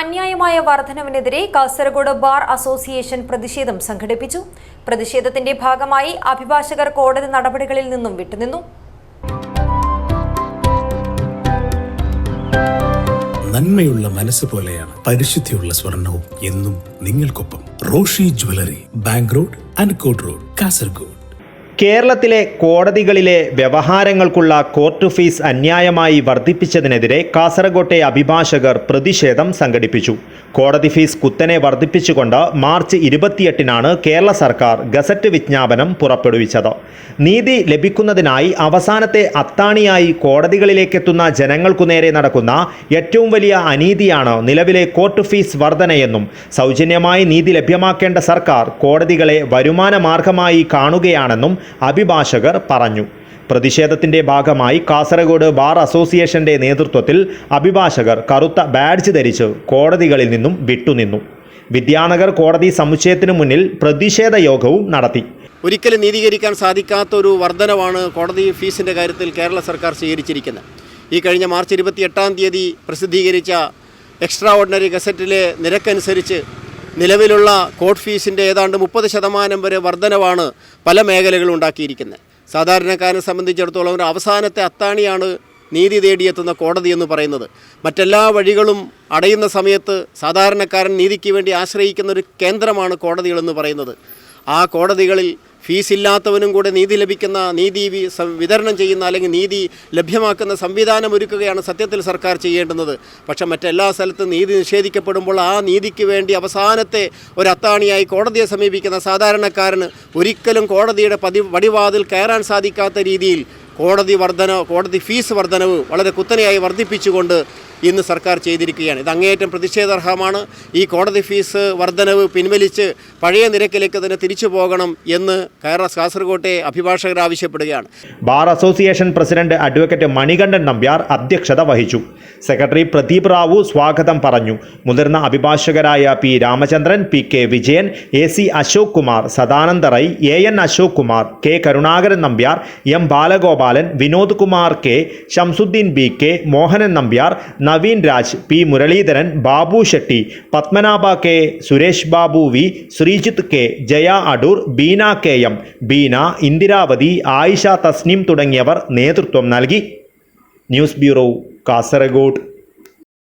അന്യായമായ വർധനവിനെതിരെ Kasaragod bar association പ്രതിഷേധം സംഘടിപ്പിച്ചു. പ്രതിഷേധത്തിന്റെ ഭാഗമായി അഭിഭാഷകർ കോടതി നടപടികളിൽ നിന്നും വിട്ടുനിന്നു. നന്മയുള്ള മനസ്സ് പോലെയാണ് പരിശുദ്ധിയുള്ള സ്വർണവും എന്നും നിങ്ങൾക്കൊപ്പം Roshi jewellery bank road Ankot road Kasaragod. കേരളത്തിലെ കോടതികളിലെ വ്യവഹാരങ്ങൾക്കുള്ള കോർട്ട് ഫീസ് അന്യായമായി വർദ്ധിപ്പിച്ചതിനെതിരെ കാസർഗോട്ടെ അഭിഭാഷകർ പ്രതിഷേധം സംഘടിപ്പിച്ചു. കോടതി ഫീസ് കുത്തനെ വർദ്ധിപ്പിച്ചുകൊണ്ട് മാർച്ച് ഇരുപത്തിയെട്ടിനാണ് കേരള സർക്കാർ ഗസറ്റ് വിജ്ഞാപനം പുറപ്പെടുവിച്ചത്. നീതി ലഭിക്കുന്നതിനായി അവസാനത്തെ അത്താണിയായി കോടതികളിലേക്കെത്തുന്ന ജനങ്ങൾക്കു നേരെ നടക്കുന്ന ഏറ്റവും വലിയ അനീതിയാണ് നിലവിലെ കോർട്ട് ഫീസ് വർധനയെന്നും സൗജന്യമായി നീതി ലഭ്യമാക്കേണ്ട സർക്കാർ കോടതികളെ വരുമാന മാർഗമായി കാണുകയാണെന്നും അഭിഭാഷകർ പറഞ്ഞു. പ്രതിഷേധത്തിന്റെ ഭാഗമായി കാസർഗോഡ് ബാർ അസോസിയേഷന്റെ നേതൃത്വത്തിൽ അഭിഭാഷകർ കറുത്ത ബാഡ്ജ് ധരിച്ച് കോടതികളിൽ നിന്നും വിട്ടുനിന്നു. വിദ്യാനഗർ കോടതി സമുച്ചയത്തിനു മുന്നിൽ പ്രതിഷേധ യോഗവും നടത്തി. ഒരിക്കലും നീതീകരിക്കാൻ സാധിക്കാത്ത ഒരു വർധനവാണ് കോടതി ഫീസിന്റെ കാര്യത്തിൽ കേരള സർക്കാർ സ്വീകരിച്ചിരിക്കുന്നത്. ഈ കഴിഞ്ഞ മാർച്ച് ഇരുപത്തി എട്ടാം തീയതി പ്രസിദ്ധീകരിച്ച എക്സ്ട്രാ ഓർഡിനറി ഗസറ്റിലെ നിരക്കനുസരിച്ച് നിലവിലുള്ള കോർട്ട് ഫീസിന്റെ ഏതാണ്ട് മുപ്പത് ശതമാനം വരെ വർധനവാണ് പല മേഖലകളും ഉണ്ടാക്കിയിരിക്കുന്നത്. സാധാരണക്കാരനെ സംബന്ധിച്ചിടത്തോളം ഒരു അവസാനത്തെ അത്താണിയാണ് നീതി തേടിയെത്തുന്ന കോടതി എന്ന് പറയുന്നത്. മറ്റെല്ലാ വഴികളും അടയുന്ന സമയത്ത് സാധാരണക്കാരൻ നീതിക്ക് വേണ്ടി ആശ്രയിക്കുന്ന ഒരു കേന്ദ്രമാണ് കോടതികളെന്ന് പറയുന്നത്. ആ കോടതികളിൽ ഫീസ് ഇല്ലാത്തവനും കൂടെ നീതി ലഭിക്കുന്ന നീതി വിതരണം ചെയ്യുന്ന അല്ലെങ്കിൽ നീതി ലഭ്യമാക്കുന്ന സംവിധാനം ഒരുക്കുകയാണ് സത്യത്തിൽ സർക്കാർ ചെയ്യേണ്ടുന്നത്. പക്ഷേ മറ്റെല്ലാ സ്ഥലത്തും നീതി നിഷേധിക്കപ്പെടുമ്പോൾ ആ നീതിക്ക് വേണ്ടി അവസാനത്തെ ഒരു അത്താണിയായി കോടതിയെ സമീപിക്കുന്ന സാധാരണക്കാരന് ഒരിക്കലും കോടതിയുടെ പതി വടിവാതിൽ കയറാൻ സാധിക്കാത്ത രീതിയിൽ കോടതി വർധന കോടതി ഫീസ് വർധനവ് വളരെ കുത്തനെയായി വർദ്ധിപ്പിച്ചുകൊണ്ട് ഇന്ന് സർക്കാർ ചെയ്തിരിക്കുകയാണ്. ഇത് അങ്ങേയറ്റം പ്രതിഷേധാർഹമാണ്. ഈ കോടതി ഫീസ് വർധനവ് പിൻവലിച്ച് പഴയ നിരക്കിലേക്ക് തന്നെ തിരിച്ചു പോകണം എന്ന് കേരള കാസർകോട്ടെ അഭിഭാഷകർ ആവശ്യപ്പെടുകയാണ്. Bar association president advocate Manikandan Nambiar അധ്യക്ഷത വഹിച്ചു. സെക്രട്ടറി പ്രദീപ് റാവു സ്വാഗതം പറഞ്ഞു. മുതിർന്ന അഭിഭാഷകരായ P Ramachandran P K Vijayan A C Ashok Kumar Sadananda Rai A N Ashok Kumar K Karunakaran Nambiar M Balagopalan Vinod Kumar K Shamsuddin B K Mohanan Nambiar Naveen Raj P Muralidharan Babu Shetty Padmanabha K Suresh Babu V Sreejith K Jaya Adoor Beena K M Beena Indiravathi Ayisha Tasnim തുടങ്ങിയവർ നേതൃത്വം നൽകി. News bureau Kasaragod.